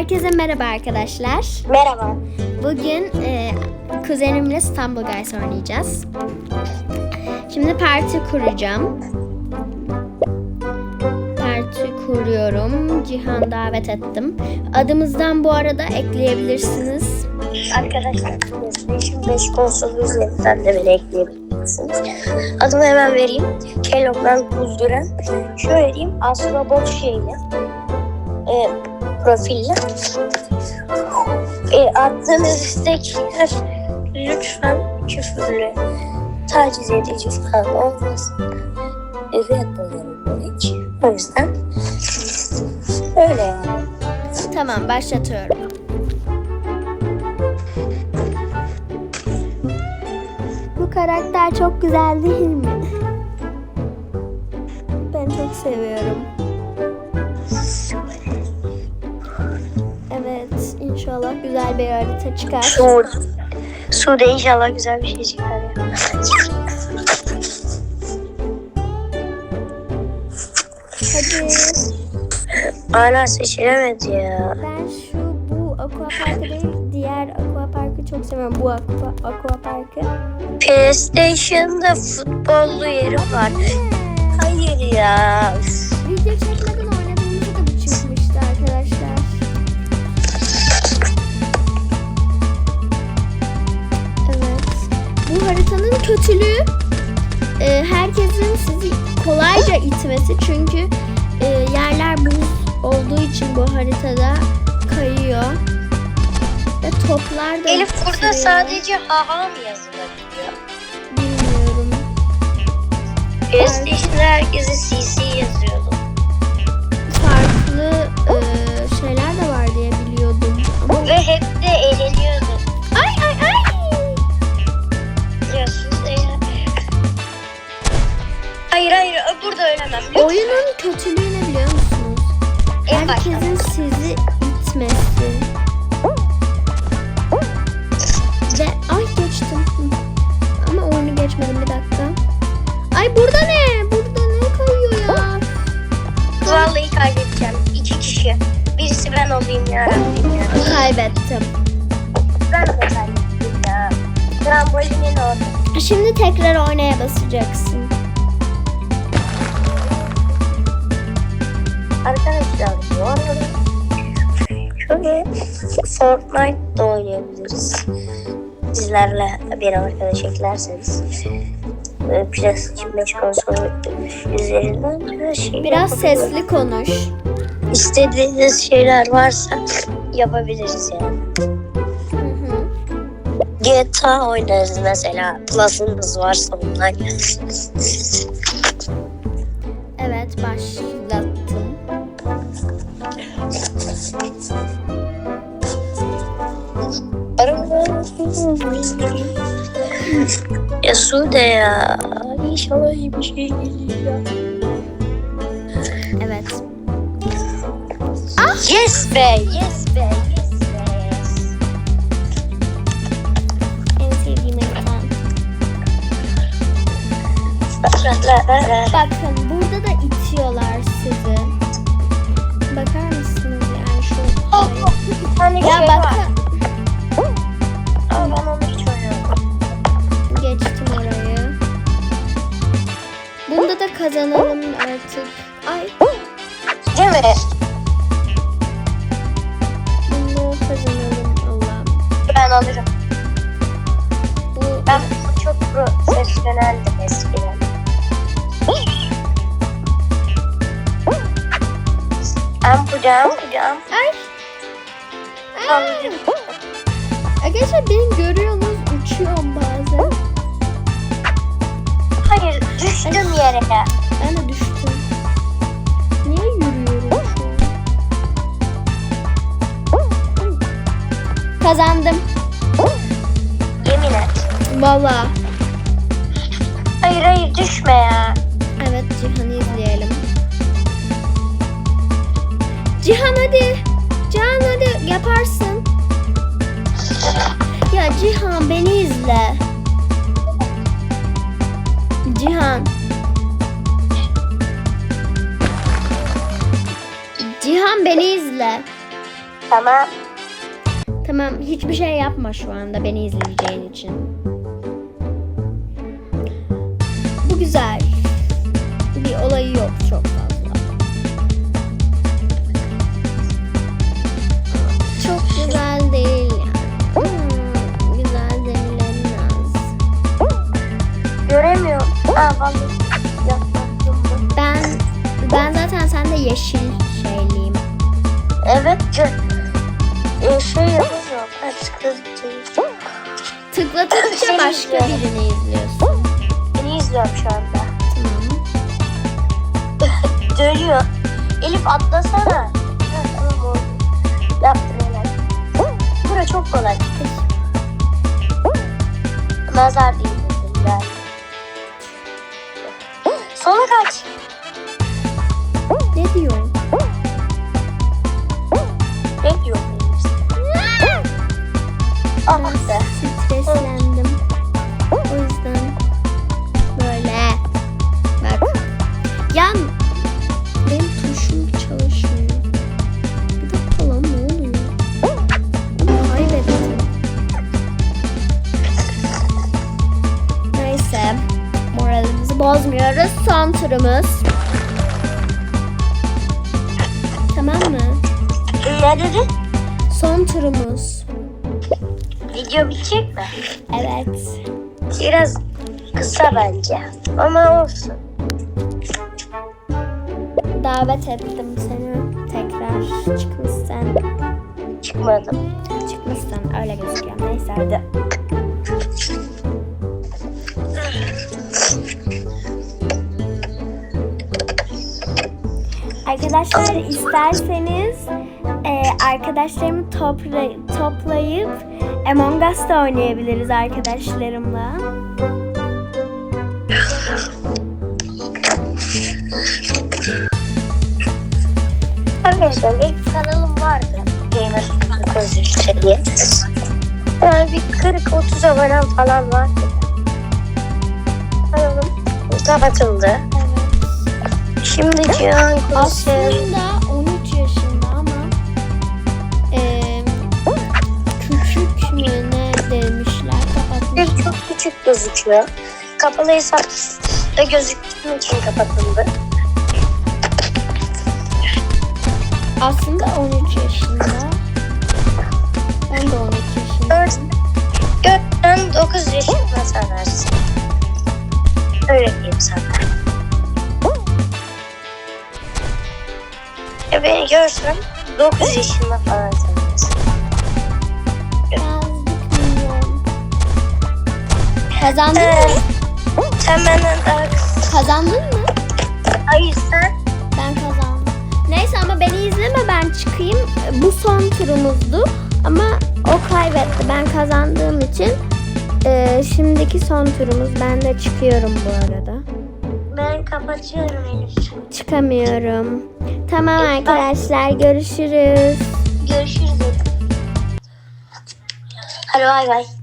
Herkese merhaba arkadaşlar. Merhaba. Bugün e, kuzenimle İstanbul Guys oynayacağız. Şimdi parti kuracağım. Parti kuruyorum. Cihan davet ettim. Adımızdan bu arada ekleyebilirsiniz. Arkadaşlar 5 konsolu üzerinden de beni ekleyebilirsiniz. Adımı hemen vereyim. Kellogg'dan Kuzduran. Şöyle diyeyim. Astrobot şeyle. E, profille. E, attığınız istekler lütfen küfürlü, taciz edici falan olmasın. Evet oluyorum demek. O yüzden öyle yani. Tamam başlatıyorum. Bu karakter çok güzel değil mi? Ben çok seviyorum. İnşallah güzel bir harita çıkar. Sude. Sude inşallah güzel bir şey çıkar. Hadi. Hala seçilemedi ya. Ben şu bu aqua parkı değil, diğer aqua parkı çok seviyorum. Bu aqua, aqua parkı. PlayStation'da futbollu yeri var. Hayır ya. Video çekmeden haritanın kötülüğü e, herkesin sizi kolayca itmesi çünkü e, yerler buz olduğu için bu haritada kayıyor. Ve toplar da Elif burada sadece haha mı yazılabiliyor? bilmiyorum. PlayStation'da herkese CC yazıyordu. Hayır hayır burada ölemem. Lütfen. Oyunun kötülüğü ne biliyor musunuz? En başta. Herkesin sizi itmesi. Ve ay geçtim. Ama oyunu geçmedim bir dakika. Ay burada ne? Burada ne kayıyor ya? Vallahi kaybedeceğim. İki kişi. Birisi ben olayım ya Rabbim ya. Kaybettim. Ben de kaybettim ya. Trambolinin orada. Şimdi tekrar oynaya basacaksın. Şöyle Fortnite da oynayabiliriz. Sizlerle bir arkadaş eklerseniz e, PlayStation 5 konsolu üzerinden her şeyi Biraz sesli konuş. İstediğiniz şeyler varsa yapabiliriz yani. GTA oynarız mesela. Plus'ınız varsa ondan Evet başlattım. Sude ya. İnşallah iyi bir şey geliyor. Evet. Yes be, yes be, yes be. En sevdiğim ekran. Bak, Bakın burada da itiyorlar sizi. Bakar mısınız yani şu bir tane Ya şey artık. Ay Değil mi? bunda kazanalım Allah'ım. Ben alırım. Bu Ben çok profesyoneldim eskiden. Ampulcam, ampulcam. ay. Ay. Arkadaşlar beni görüyorsunuz uçuyorum bazen. Hayır, düştüm yere. Ben de düştüm. Niye yürüyorum? Kazandım. Yemin et. Valla. Hayır hayır düşme ya. Evet Cihan'ı izleyelim. Cihan hadi. Cihan hadi yaparsın. Ya Cihan beni izle. Cihan. Cihan beni izle. Tamam. Tamam hiçbir şey yapma şu anda beni izleyeceğin için. Bu güzel. Bir olayı yok çok fazla. Çok güzel değil yani. Hmm, güzel denilemez. Göremiyorum. Vallahi. Mı? Ben ben zaten sende yeşil şeyliyim. Evet. Ee, şey yapamıyorum. Ha tıkladıkça. Tıklatıkça Seni başka izliyorum. birini izliyorsun. Seni izliyorum şu anda. Tamam. Dönüyor. Elif atlasana. Ha, tamam oldu. Yaptın helal. Bura çok kolay. Nazar değil. ben. Sola kaç. Be. Streslendim. O yüzden böyle. Bak. Yan. Benim tuşum çalışmıyor. Bir dakika lan ne oluyor? Onu kaybettim. Neyse. Moralimizi bozmuyoruz. Son turumuz. Tamam mı? Ne dedi? Son turumuz. Video bitecek mi? Evet. Biraz kısa bence. Ama olsun. Davet ettim seni. Tekrar çıkmışsın. Çıkmadım. Çıkmışsın öyle gözüküyor. Neyse hadi. Arkadaşlar isterseniz e, arkadaşlarımı topla- toplayıp Among Us da oynayabiliriz arkadaşlarımla. Arkadaşlar benim kanalım vardı. Gamer 903 diye. Yani bir 40-30 abonem falan vardı. Kanalım kapatıldı. Şimdi Cihan Aslında küçük gözüküyor. Kapalı hesapta gözüktüğüm için kapatıldı. Aslında 13 yaşında. Ben de 13 yaşındayım. Gökten 9 yaşında sanarsın. Öyle diyeyim sana. Ya beni görsen 9 yaşında falan Kazandın mı? sen benden. Kazandın mı? Hayır sen. Ben kazandım. Neyse ama beni izleme ben çıkayım. Bu son turumuzdu. Ama o kaybetti. Ben kazandığım için e, şimdiki son turumuz. Ben de çıkıyorum bu arada. Ben kapatıyorum Elif. Çıkamıyorum. Tamam arkadaşlar görüşürüz. Görüşürüz. Hadi bay bay.